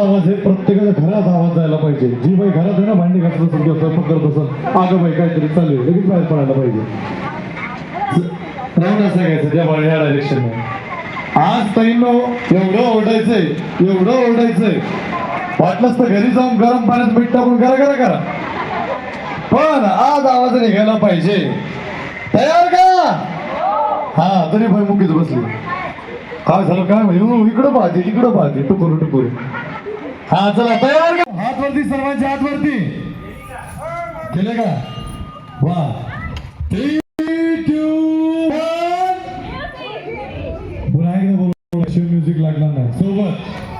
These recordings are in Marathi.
आवाज आहे प्रत्येकाच्या घरात आवाज जायला पाहिजे. जी बाई घरात आहे ना भांडी घातलं असेल किंवा स्वयंपाक करत असेल अगं बाई काहीतरी चालू आहे. लगेच बाहेर पडायला पाहिजे. राहून सांगायचं त्या बाळी डायरेक्शन आज ताईंनो एवढं ओरडायचंय एवढं ओरडायचंय. वाटलंच तर घरी जाऊन गरम पाण्यात मीठ टाकून करा करा करा. पण आज आवाज निघायला पाहिजे. तयार का? हा तरी भाई मुकीच बसली. काय झालं? काय इकडं पाहते तिकडं पाहते. टुकुर टुकुर. हा चला तयार हात वरती सर्वांच्या हात वरती. केले का? वा. थ्री टू वन बोलू म्युझिक लागणार नाही. सोबत.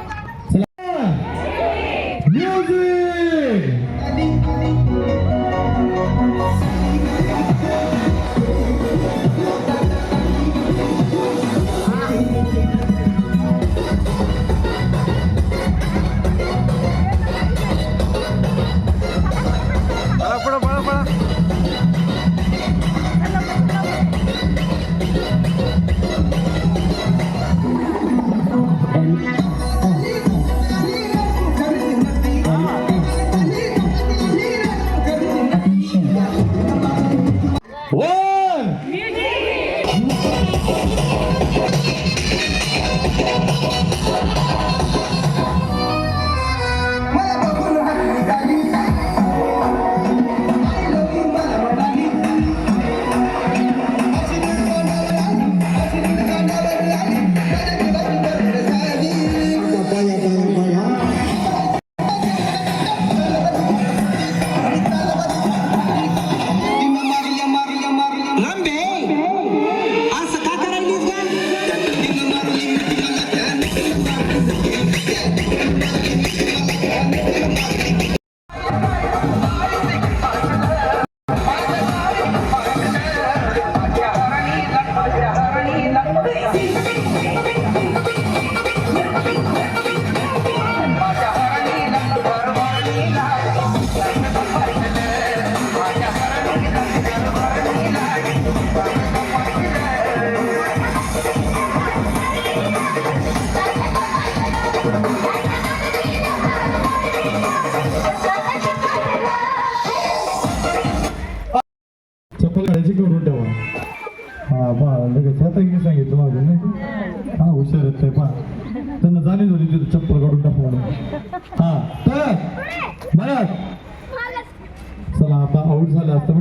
Ahí. काढायची करून ठेवा. हा बा लगेच ह्या ताईने सांगितलं माझं नाही हा हुशार आहेत ते पा त्यांना जाणीव होती तिथे चप्पल काढून टाकू म्हणून हा तर बरं. चला आता आऊट झालं असतं